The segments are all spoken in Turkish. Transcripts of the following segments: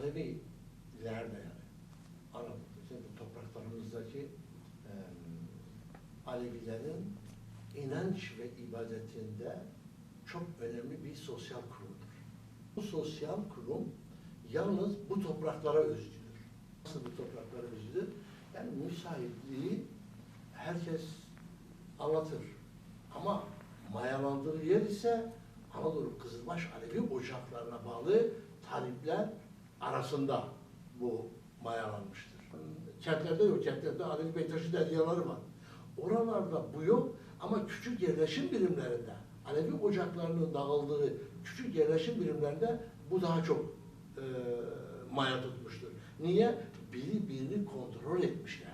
Aleviler de yani Anadolu'da bu topraklarımızdaki e, Alevilerin inanç ve ibadetinde çok önemli bir sosyal kurumdur. Bu sosyal kurum yalnız bu topraklara özgüdür. Nasıl bu topraklara özgüdür? Yani müsaitliği herkes anlatır. Ama mayalandığı yer ise Anadolu Kızılbaş Alevi ocaklarına bağlı talipler arasında bu mayalanmıştır. Kentlerde yok, kentlerde Alevi Bektaşi deryaları var. Oralarda bu yok ama küçük yerleşim birimlerinde, Alevi ocaklarının dağıldığı küçük yerleşim birimlerinde bu daha çok e, maya tutmuştur. Niye? Biri birini kontrol etmişler.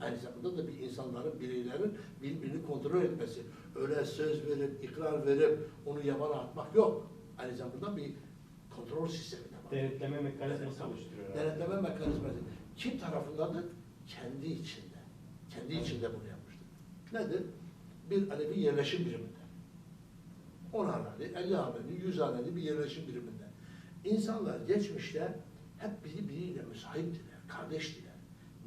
Aynı zamanda da bir insanların, bireylerin birbirini kontrol etmesi. Öyle söz verip, ikrar verip onu yabana atmak yok. Aynı zamanda bir kontrol sistemi de var. Denetleme mekanizması oluşturuyor. Denetleme mekanizması. Kim tarafındadır? Kendi içinde. Kendi içinde bunu yapmıştır. Nedir? Bir Alevi yerleşim biriminde. 10 haneli, 50 haneli, 100 haneli bir yerleşim biriminde. İnsanlar geçmişte hep biri biriyle müsahiptiler, kardeştiler.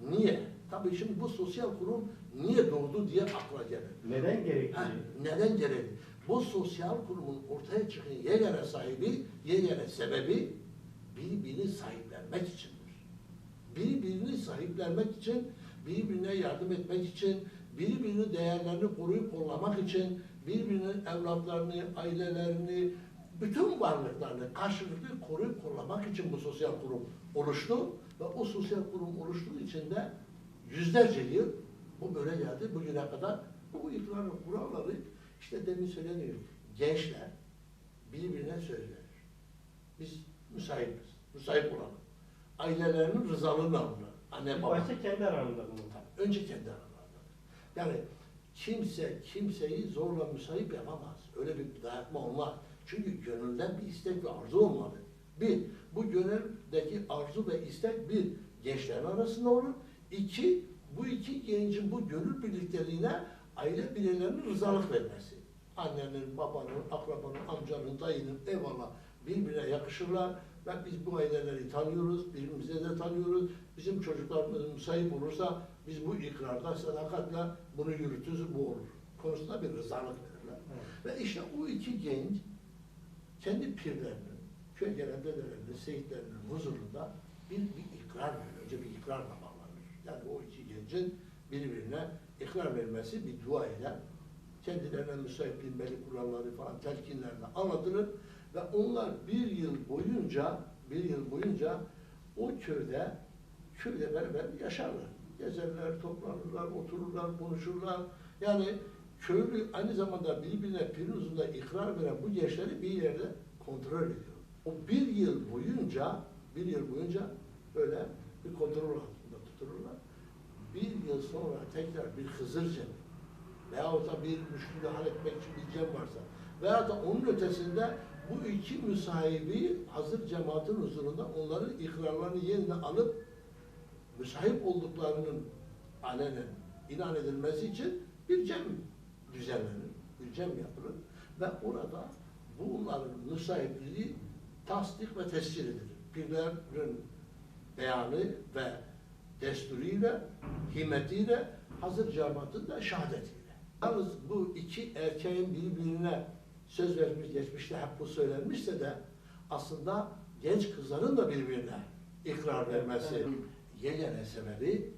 Niye? Tabii şimdi bu sosyal kurum niye doğdu diye akla gelir. Neden gerekli? Ha, neden gerekli? Bu sosyal kurumun ortaya çıkan yegane sahibi, yegane sebebi birbirini sahiplenmek içindir. Birbirini sahiplenmek için, birbirine yardım etmek için, birbirinin değerlerini koruyup kollamak için, birbirinin evlatlarını, ailelerini, bütün varlıklarını karşılıklı koruyup kollamak için bu sosyal kurum oluştu ve o sosyal kurum oluştuğu için de yüzlerce yıl bu böyle geldi bugüne kadar bu ikrar kuralları işte demin söyleniyor. Gençler birbirine söz verir. Biz müsaitiz. Müsait olalım. Ailelerinin rızalığını alırlar. Anne baba. başta kendi aranızda bunu. Önce kendi aralarında. Yani kimse kimseyi zorla müsait yapamaz. Öyle bir dayatma olmaz. Çünkü gönülden bir istek ve arzu olmalı. Bir, bu gönüldeki arzu ve istek bir, gençlerin arasında olur. İki, bu iki gencin bu gönül birlikteliğine aile bireylerinin rızalık vermesi. Annenin, babanın, akrabanın, amcanın, dayının eyvallah birbirine yakışırlar ve biz bu aileleri tanıyoruz, birbirimize de tanıyoruz. Bizim çocuklarımız müsait olursa biz bu ikrarda sadakatle bunu yürütürüz, bu olur. Konusunda bir rızalık verirler. Ve işte o iki genç kendi pirlerinin, köy gelen dedelerinin, seyitlerinin huzurunda bir, bir ikrar verir. Önce bir ikrarla bağlanır. Yani o iki gencin birbirine ikrar vermesi bir dua ile kendilerine müsait bilmeli kuralları falan telkinlerle anlatılır ve onlar bir yıl boyunca bir yıl boyunca o köyde köyde beraber yaşarlar. Gezerler, toplanırlar, otururlar, konuşurlar. Yani köylü aynı zamanda birbirine pirin uzunda ikrar veren bu gençleri bir yerde kontrol ediyor. O bir yıl boyunca, bir yıl boyunca böyle bir kontrol altında tutulurlar. Bir yıl sonra tekrar bir Hızır cemi veyahut da bir müşkülü halletmek için bir cem varsa veyahut da onun ötesinde bu iki müsahibi hazır cemaatin huzurunda onların ikrarlarını yeniden alıp müsahip olduklarının alenen ilan edilmesi için bir cem düzenlenir, bir cem yapılır ve orada bunların müsahipliği tasdik ve tescil edilir. Pirlerin beyanı ve desturiyle, himmetiyle, hazır cemaatin de şehadetiyle. Yalnız bu iki erkeğin birbirine söz vermiş, geçmişte hep bu söylenmişse de aslında genç kızların da birbirine ikrar vermesi yegane sebebi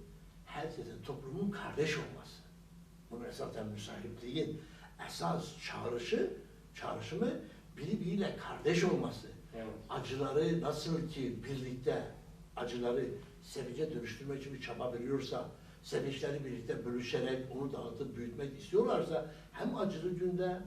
herkesin toplumun kardeş olması. Bunun esasen müsahipliğin esas çağrışı, çağrışımı birbiriyle kardeş olması. Evet. Acıları nasıl ki birlikte acıları sevince dönüştürmek için bir çaba veriyorsa, sevinçleri birlikte bölüşerek onu dağıtıp büyütmek istiyorlarsa hem acılı günde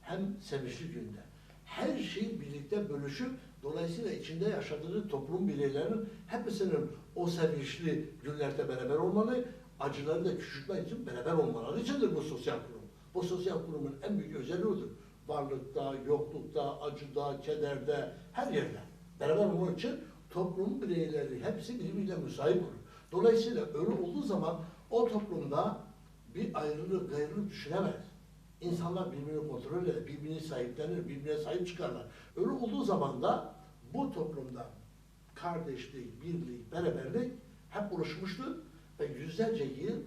hem sevinçli günde her şeyi birlikte bölüşüp dolayısıyla içinde yaşadığı toplum bireylerinin hepsinin o sevinçli günlerde beraber olmalı, acıları da küçültmek için beraber olmaları içindir bu sosyal kurum. Bu sosyal kurumun en büyük özelliği odur. Varlıkta, yoklukta, acıda, kederde, her yerde beraber olmak için toplum bireyleri hepsi birbiriyle müsait olur. Dolayısıyla öyle olduğu zaman o toplumda bir ayrılık, gayrılık düşünemez. İnsanlar birbirini kontrol eder, birbirini sahiplenir, birbirine sahip çıkarlar. Öyle olduğu zaman da bu toplumda kardeşlik, birlik, beraberlik hep oluşmuştu ve yüzlerce yıl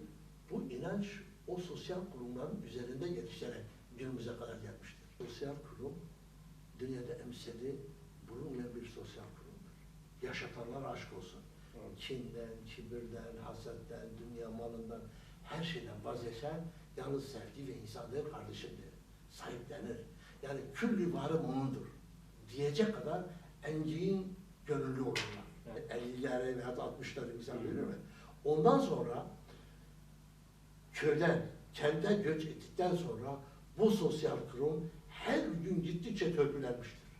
bu inanç o sosyal kurumların üzerinde gelişerek günümüze kadar gelmiştir. Sosyal kurum dünyada emsali bulunmayan bir sosyal kurumdur. Yaşatanlar aşk olsun. Kinden, kibirden, hasetten, dünya malından, her şeyden vazgeçen yalnız sevgi ve insanlığı kardeşimdir. Sahiplenir. Yani küllü varım onundur. Diyecek kadar engin gönüllü olurlar. Evet. 50'lere veya da 60'lara insan görüyor mu? Ondan sonra köyden, kente göç ettikten sonra bu sosyal kurum her gün gittikçe törpülenmiştir.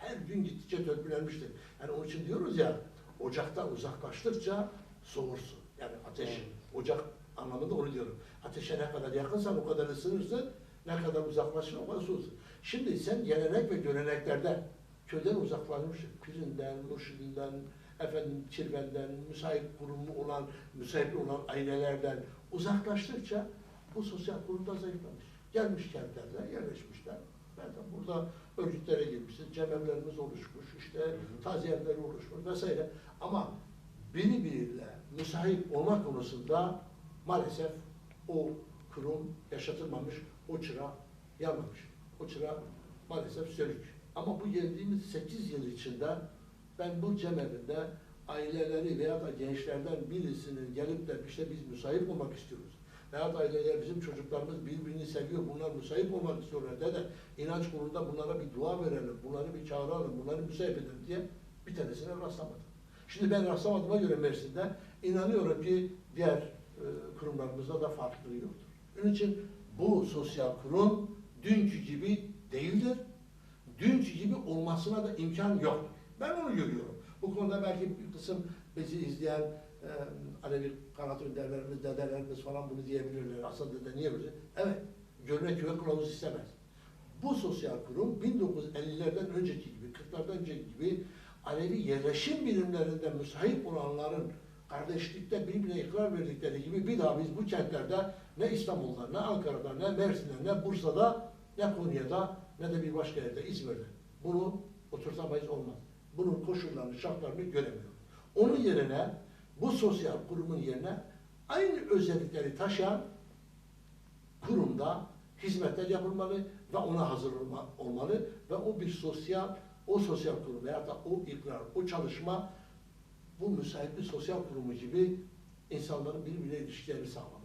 Her gün gittikçe törpülenmiştir. Yani onun için diyoruz ya, ocakta uzaklaştıkça soğursun. Yani ateş, Evet. ocak anlamında onu diyorum. Ateşe ne kadar yakınsan o kadar ısınırsın, ne kadar uzaklaşırsan o kadar soğursun. Şimdi sen gelenek ve göreneklerde köyden uzaklaşmışsın. Pirinden, murşidinden, efendim kirvenden, müsait kurumu olan, müsait olan ailelerden uzaklaştıkça bu sosyal kurum da zayıflamış. Gelmiş kentlerden, yerleşmişler. De burada örgütlere girmişiz, cemevlerimiz oluşmuş, işte taziyeler oluşmuş vesaire. Ama birbiriyle müsait olma konusunda maalesef o kurum yaşatılmamış, o çıra yanmamış. O çıra maalesef sönük. Ama bu geldiğimiz 8 yıl içinde ben bu cemevinde aileleri veya da gençlerden birisinin gelip de işte biz müsait olmak istiyoruz. Veya da aileler bizim çocuklarımız birbirini seviyor, bunlar müsait olmak istiyorlar de de inanç kurulunda bunlara bir dua verelim, bunları bir çağıralım, bunları müsait edelim diye bir tanesine rastlamadım. Şimdi ben rastlamadığıma göre Mersin'de inanıyorum ki diğer e, kurumlarımızda da farklılığı yoktur. Onun için bu sosyal kurum dünkü gibi değildir. Dünkü gibi olmasına da imkan yok. Ben onu görüyorum. Bu konuda belki bir kısım bizi izleyen e, Alevi kanat önderlerimiz, dedelerimiz falan bunu diyebilirler. Aslında dede niye böyle? Evet, görüne köy kılavuz istemez. Bu sosyal kurum 1950'lerden önceki gibi, 40'lardan önceki gibi Alevi yerleşim birimlerinde müsait olanların kardeşlikte birbirine ikrar verdikleri gibi bir daha biz bu kentlerde ne İstanbul'da, ne Ankara'da, ne Mersin'de, ne Bursa'da, ne Konya'da, ne de bir başka yerde, İzmir'de. Bunu oturtamayız olmaz. Bunun koşullarını, şartlarını göremiyoruz. Onun yerine, bu sosyal kurumun yerine aynı özellikleri taşıyan kurumda hizmetler yapılmalı ve ona hazır olma- olmalı ve o bir sosyal, o sosyal kurum veya da o ikrar, o çalışma bu müsait bir sosyal kurumu gibi insanların birbirine ilişkilerini sağlamalı.